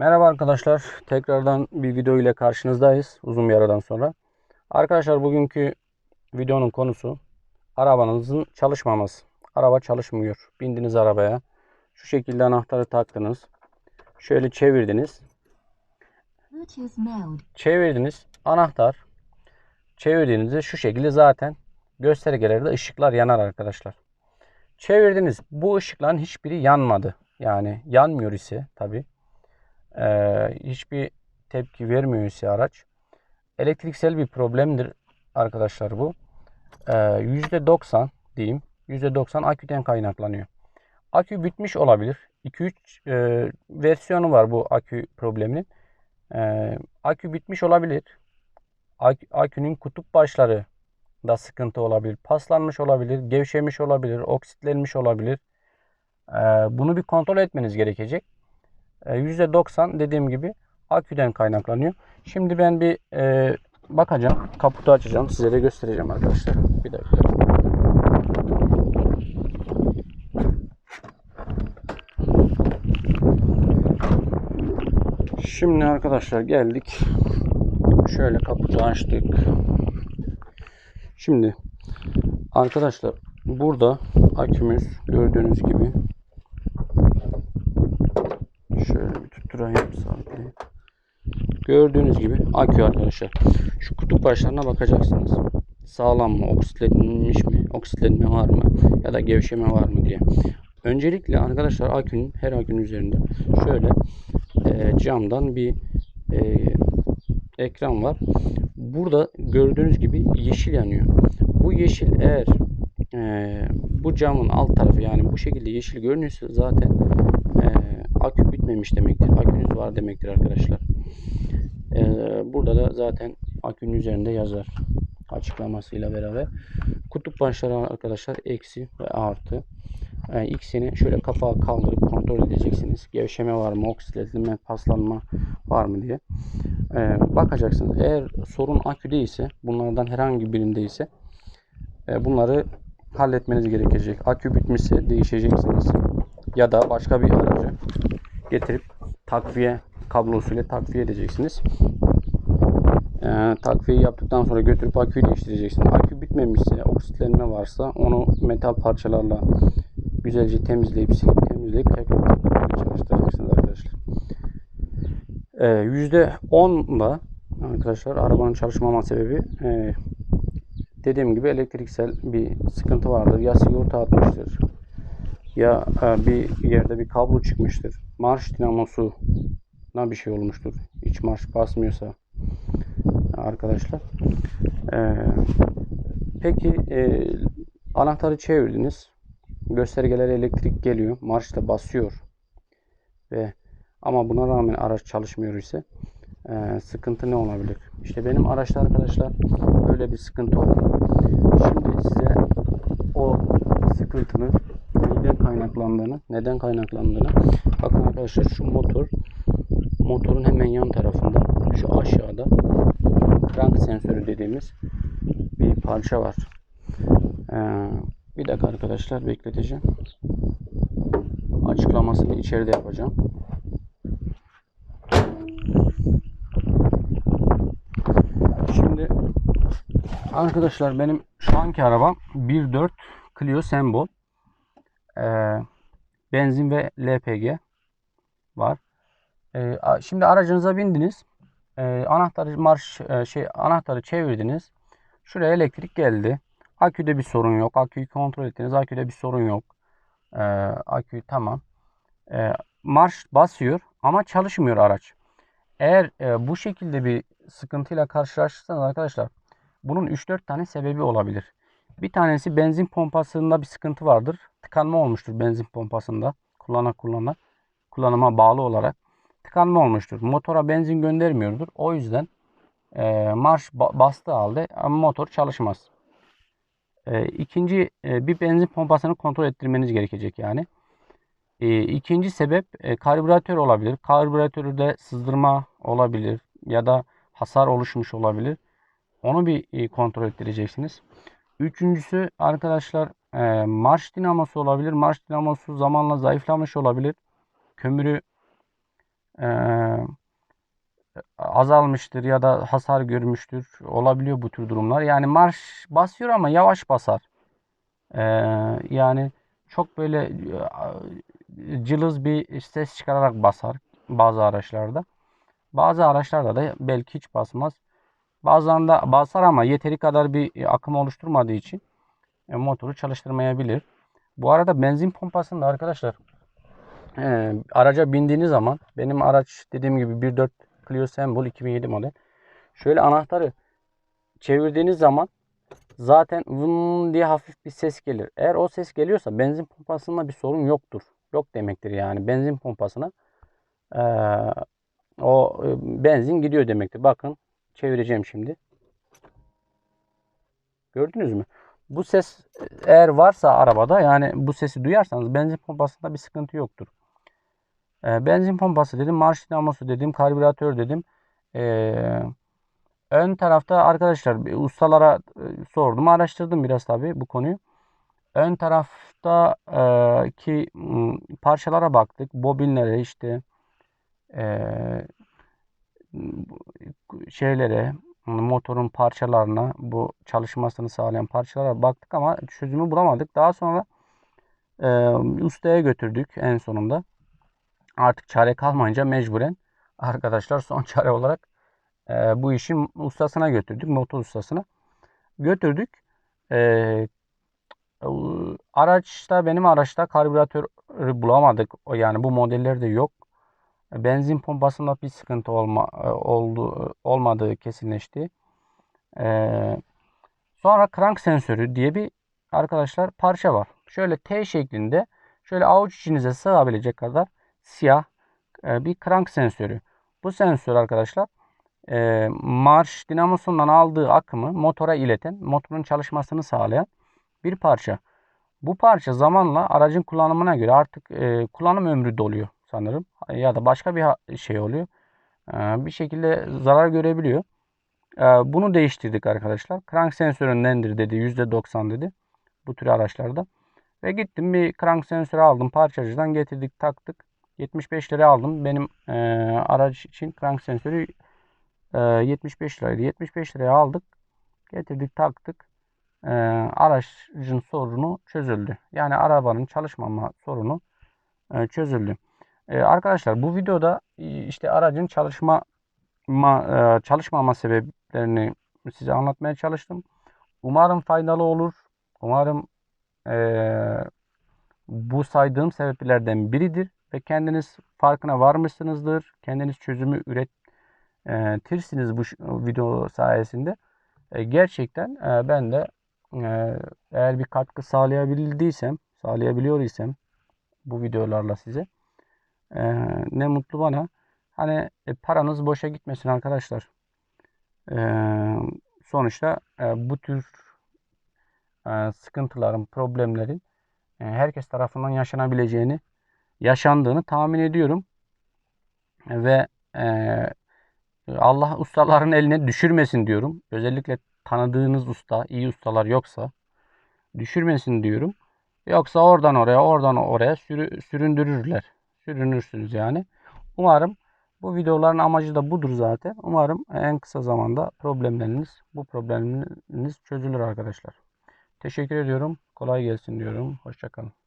Merhaba arkadaşlar. Tekrardan bir video ile karşınızdayız. Uzun bir aradan sonra. Arkadaşlar bugünkü videonun konusu arabanızın çalışmaması. Araba çalışmıyor. Bindiniz arabaya. Şu şekilde anahtarı taktınız. Şöyle çevirdiniz. Çevirdiniz. Anahtar çevirdiğinizde şu şekilde zaten göstergelerde ışıklar yanar arkadaşlar. Çevirdiniz. Bu ışıkların hiçbiri yanmadı. Yani yanmıyor ise tabi. hiçbir tepki vermiyor ise araç. Elektriksel bir problemdir arkadaşlar bu. Ee, %90 diyeyim. %90 aküden kaynaklanıyor. Akü bitmiş olabilir. 2-3 e, versiyonu var bu akü probleminin. Ee, akü bitmiş olabilir. Ak- akünün kutup başları da sıkıntı olabilir. Paslanmış olabilir, gevşemiş olabilir, oksitlenmiş olabilir. Bunu bir kontrol etmeniz gerekecek. Ee, %90 dediğim gibi aküden kaynaklanıyor. Şimdi ben bir e, bakacağım. Kaputu açacağım. Size de göstereceğim arkadaşlar. Bir dakika. Şimdi arkadaşlar geldik. Şöyle kaputu açtık. Şimdi arkadaşlar burada akümüz gördüğünüz gibi şöyle tutturayım sabitleyeyim. Gördüğünüz gibi akü arkadaşlar. Şu kutup başlarına bakacaksınız. Sağlam mı? Oksitlenmiş mi? Oksitlenme var mı? Ya da gevşeme var mı diye. Öncelikle arkadaşlar akünün her akünün üzerinde şöyle e, camdan bir e, ekran var. Burada gördüğünüz gibi yeşil yanıyor. Bu yeşil eğer e, bu camın alt tarafı yani bu şekilde yeşil görünüyorsa zaten e, akü bitmemiş demektir. Akünüz var demektir arkadaşlar. E, burada da zaten akünün üzerinde yazar açıklamasıyla beraber. Kutup başları arkadaşlar eksi ve artı. Yani ikisini şöyle kafağı kaldırıp kontrol edeceksiniz. Gevşeme var mı, oksitlenme, paslanma var mı diye. Ee, bakacaksınız. Eğer sorun aküde ise, bunlardan herhangi birinde ise e, bunları halletmeniz gerekecek. Akü bitmişse değişeceksiniz. Ya da başka bir aracı getirip takviye kablosuyla takviye edeceksiniz. Ee, takviyeyi yaptıktan sonra götürüp aküyü değiştireceksiniz. Akü bitmemişse, oksitlenme varsa onu metal parçalarla güzelce temizleyip silip temizleyip tekrar çalıştıracaksınız arkadaşlar. Ee, %10'la arkadaşlar arabanın çalışmama sebebi e, dediğim gibi elektriksel bir sıkıntı vardır. Ya sigorta atmıştır ya e, bir yerde bir kablo çıkmıştır. Marş dinamosu bir şey olmuştur. İç marş basmıyorsa arkadaşlar. Ee, peki e, anahtarı çevirdiniz. Göstergelere elektrik geliyor. Marşta basıyor. Ve ama buna rağmen araç çalışmıyor ise e, sıkıntı ne olabilir? İşte benim araçta arkadaşlar böyle bir sıkıntı oldu. Şimdi size o sıkıntının kaynaklandığını, neden kaynaklandığını bakın arkadaşlar şu motor motorun hemen yan tarafında şu aşağıda krank sensörü dediğimiz bir parça var. Ee, bir dakika arkadaşlar bekleteceğim. Açıklamasını içeride yapacağım. Şimdi arkadaşlar benim şu anki arabam 1.4 Clio Sembol. Ee, benzin ve LPG var. Ee, şimdi aracınıza bindiniz. Ee, anahtarı marş e, şey anahtarı çevirdiniz. Şuraya elektrik geldi. Aküde bir sorun yok. Aküyü kontrol ettiniz. Aküde bir sorun yok. Akü tamam. Marş basıyor ama çalışmıyor araç. Eğer e, bu şekilde bir sıkıntıyla karşılaşırsanız arkadaşlar bunun 3-4 tane sebebi olabilir. Bir tanesi benzin pompasında bir sıkıntı vardır. Tıkanma olmuştur benzin pompasında. Kullana kullana kullanıma bağlı olarak tıkanma olmuştur. Motora benzin göndermiyordur. O yüzden e, marş ba bastığı halde ama motor çalışmaz. E, ikinci e, bir benzin pompasını kontrol ettirmeniz gerekecek yani. E, ikinci sebep e, karbüratör olabilir. Karbüratörde sızdırma olabilir ya da hasar oluşmuş olabilir. Onu bir e, kontrol ettireceksiniz. Üçüncüsü arkadaşlar e, marş dinamosu olabilir. Marş dinamosu zamanla zayıflamış olabilir. Kömürü e, azalmıştır ya da hasar görmüştür. Olabiliyor bu tür durumlar. Yani marş basıyor ama yavaş basar. E, yani çok böyle e, cılız bir ses çıkararak basar bazı araçlarda. Bazı araçlarda da belki hiç basmaz. Bazılarında basar ama yeteri kadar bir akım oluşturmadığı için motoru çalıştırmayabilir. Bu arada benzin pompasında arkadaşlar e, araca bindiğiniz zaman benim araç dediğim gibi 1.4 Clio Sembol 2007 model. Şöyle anahtarı çevirdiğiniz zaman zaten vın diye hafif bir ses gelir. Eğer o ses geliyorsa benzin pompasında bir sorun yoktur. Yok demektir yani benzin pompasına e, o e, benzin gidiyor demektir. Bakın çevireceğim şimdi. Gördünüz mü? Bu ses eğer varsa arabada yani bu sesi duyarsanız benzin pompasında bir sıkıntı yoktur. E, benzin pompası dedim, marş dinamosu dedim, karbüratör dedim. E, ön tarafta arkadaşlar ustalara e, sordum, araştırdım biraz tabii bu konuyu. Ön tarafta e, parçalara baktık, bobinlere işte e, şeylere motorun parçalarına bu çalışmasını sağlayan parçalara baktık ama çözümü bulamadık. Daha sonra e, ustaya götürdük en sonunda. Artık çare kalmayınca mecburen arkadaşlar son çare olarak e, bu işin ustasına götürdük. Motor ustasına götürdük. E, araçta benim araçta karbüratör bulamadık. Yani bu modellerde yok. Benzin pompasında bir sıkıntı olma, oldu, olmadığı kesinleşti. Ee, sonra crank sensörü diye bir arkadaşlar parça var. Şöyle T şeklinde şöyle avuç içinize sığabilecek kadar siyah e, bir crank sensörü. Bu sensör arkadaşlar e, marş dinamosundan aldığı akımı motora ileten, motorun çalışmasını sağlayan bir parça. Bu parça zamanla aracın kullanımına göre artık e, kullanım ömrü doluyor sanırım. Ya da başka bir şey oluyor. E, bir şekilde zarar görebiliyor. E, bunu değiştirdik arkadaşlar. Crank sensöründendir dedi. %90 dedi. Bu tür araçlarda. Ve gittim bir crank sensörü aldım. Parçacıdan getirdik taktık. 75 lira aldım. Benim e, araç için crank sensörü e, 75 liraydı. 75 liraya aldık. Getirdik taktık. E, aracın sorunu çözüldü. Yani arabanın çalışmama sorunu e, çözüldü. E, arkadaşlar bu videoda e, işte aracın çalışma ma, e, çalışmama sebeplerini size anlatmaya çalıştım. Umarım faydalı olur. Umarım e, bu saydığım sebeplerden biridir ve kendiniz farkına varmışsınızdır. Kendiniz çözümü üretirsiniz bu video sayesinde. E, gerçekten e, ben de e, eğer bir katkı sağlayabildiysem, sağlayabiliyor isem bu videolarla size e, ne mutlu bana. Hani e, paranız boşa gitmesin arkadaşlar. E, sonuçta e, bu tür e, sıkıntıların, problemlerin e, herkes tarafından yaşanabileceğini, yaşandığını tahmin ediyorum. Ve e, Allah ustaların eline düşürmesin diyorum. Özellikle tanıdığınız usta, iyi ustalar yoksa düşürmesin diyorum. Yoksa oradan oraya, oradan oraya sürü, süründürürler. Sürünürsünüz yani. Umarım bu videoların amacı da budur zaten. Umarım en kısa zamanda problemleriniz, bu problemleriniz çözülür arkadaşlar. Teşekkür ediyorum. Kolay gelsin diyorum. Hoşçakalın.